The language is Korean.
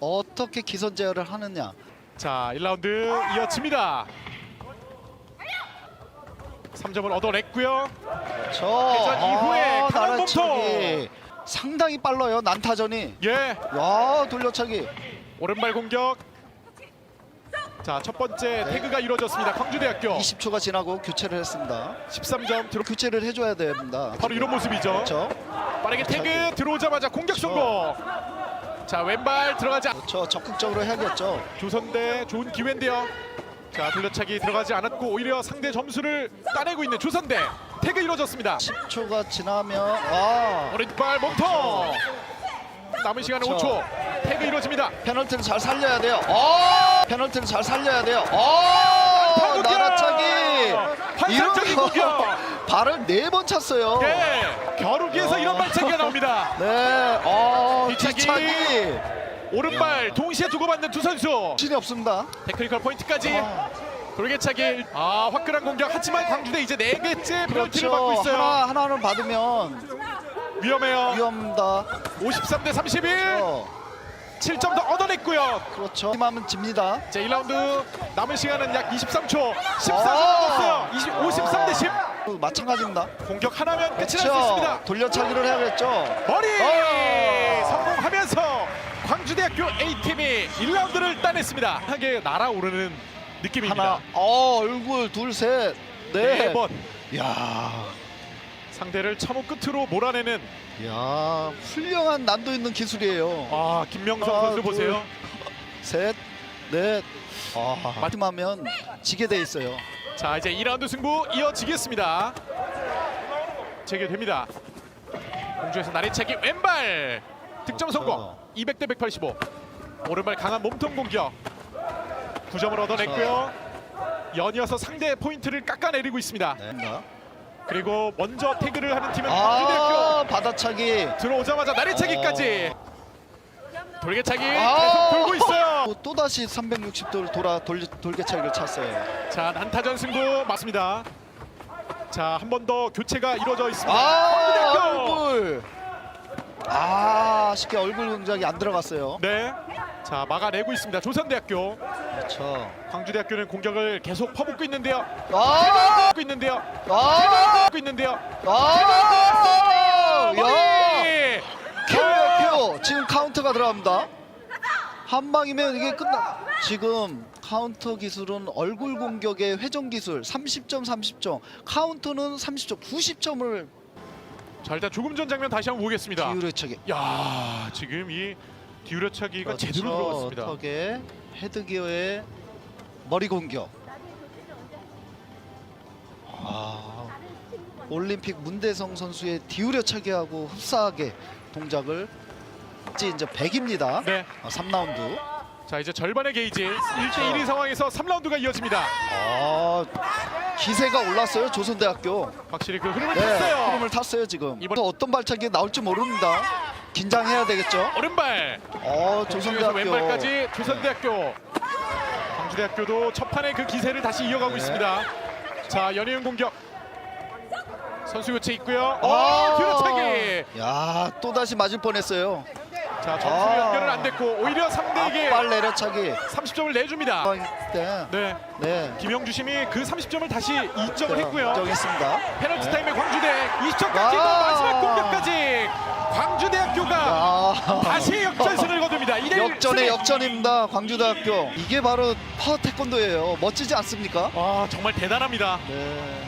어떻게 기선 제어를 하느냐. 자 1라운드 이어집니다. 3점을 얻어냈고요. 저 회전 이후에 강한 나라차기 상당히 빨라요. 난타전이. 예 야 돌려차기. 오른발 공격. 자 첫 번째 태그가 이루어졌습니다. 광주대학교 20초가 지나고 교체를 했습니다. 13점 들어 교체를 해줘야 됩니다. 바로 이런 모습이죠. 그렇죠. 빠르게 태그 들어오자마자 공격 성공. 자 왼발 들어가지 않. 저 적극적으로 해야겠죠. 조선대 좋은 기회인데요. 자 돌려차기 들어가지 않았고 오히려 상대 점수를 따내고 있는 조선대 태그 이루어졌습니다. 10초가 지나면 아 오른발 몸통. 남은 시간 은 그렇죠. 5초. 태그 이루어집니다. 페널티를 잘 살려야 돼요. 어 페널티를 잘 살려야 돼요. 어! 나라차기. 환상적인 이런 공격. 발을 네 번 찼어요. 예. 겨루기에서 이런 발차기 가 나옵니다. 네. 어 뒤차기. 뒤차기. 오른발 동시에 주고받는 두 선수. 신이 없습니다. 테크니컬 포인트까지. 아, 돌개차기. 아 화끈한 공격. 하지만 광주대 이제 네 개째 페널티를 받고 그렇죠. 있어요. 하나 하나는 받으면 위험해요. 위험다. 53 대 31. 어, 7점 더 얻어냈고요. 그렇죠. 힘하면 집니다. 자 1라운드 남은 시간은 약 23초 14초 아. 남았어요 20, 53 대10또 마찬가지입니다. 공격 하나면 끝이 날수 그렇죠. 있습니다 돌려차기를 해야겠죠. 머리 어. 성공하면서 광주대학교 A팀이 1라운드를 따냈습니다 하게 날아오르는 느낌입니다 하나, 어 얼굴 둘, 셋, 넷. 네 번 야, 상대를 참호 끝으로 몰아내는 야, 훌륭한 난도 있는 기술이에요. 아 김명성 하나, 선수 둘. 보세요 셋, 넷. 아, 마지막하면 지게 돼 있어요. 자 이제 2라운드 승부 이어지겠습니다. 재개됩니다. 공주에서 나리차기 왼발. 득점 성공. 그렇죠. 200 대 185 오른발 강한 몸통 공격. 9점을 얻어냈고요. 연이어서 상대 포인트를 깎아내리고 있습니다. 네. 그리고 먼저 태그를 하는 팀은 아, 받아차기. 들어오자마자 나리차기까지 돌개차기 아. 계속 돌고 있어요 또 다시 360도를 돌아 돌, 돌개차기를 찼어요. 자 난타전 승부 맞습니다 자 한 번 더 교체가 이루어져 있습니다 아, 얼굴. 아, 쉽게 얼굴 동작이 안 들어갔어요. 네. 자 막아내고 있습니다. 조선대학교, 그렇죠. 광주대학교는 공격을 계속 퍼붓고 있는데요. 아, 퍼붓고 있는데요. 아, 퍼붓고 있는데요. 아, 야, 머리! 큐, 큐. 지금 카운터가 들어갑니다. 한 방이면 이게 끝나. 지금 카운터 기술은 얼굴 공격의 회전 기술 30점 30점. 카운터는 30점 90점을 자 일단 조금 전 장면 다시 한번 보겠습니다. 기울여차기. 야 지금 이 디우려차기가 제대로 들어갔습니다. 그렇죠. 턱에 헤드 기어의 머리 공격. 아, 올림픽 문대성 선수의 디우려차기하고 흡사하게 동작을 이제 이제 100입니다. 네. 3라운드. 자 이제 절반의 게이지 1대1의 상황에서 3라운드가 이어집니다. 아, 기세가 올랐어요 조선대학교. 확실히 그 흐름을 네, 탔어요. 흐름을 탔어요 지금. 이번- 또 어떤 발차기 나올지 모릅니다. 긴장해야 되겠죠. 오른발. 어, 조선대학교 조선대학교. 왼발까지 조선대학교. 광주대학교도 첫 판의 그 기세를 다시 이어가고 네. 있습니다. 자 연이은 공격. 선수 교체 있고요. 아, 어, 뒤로 차기. 야, 또 다시 맞을 뻔했어요. 자 점수 아. 연결은 안 됐고 오히려 상대에게 앞발 내려차기. 30점을 내줍니다. 네. 네, 네. 김영주 심이 그 30점을 다시 2점을 했고요. 정했습니다. 페널티 네. 타임에 광주대 20점까지 아. 마지막 공격까지 광주대학교가 아, 다시 역전승을 거둡니다. 2대1 역전의 역전입니다. 광주대학교. 이게 바로 파워 태권도예요. 멋지지 않습니까? 아 정말 대단합니다. 네.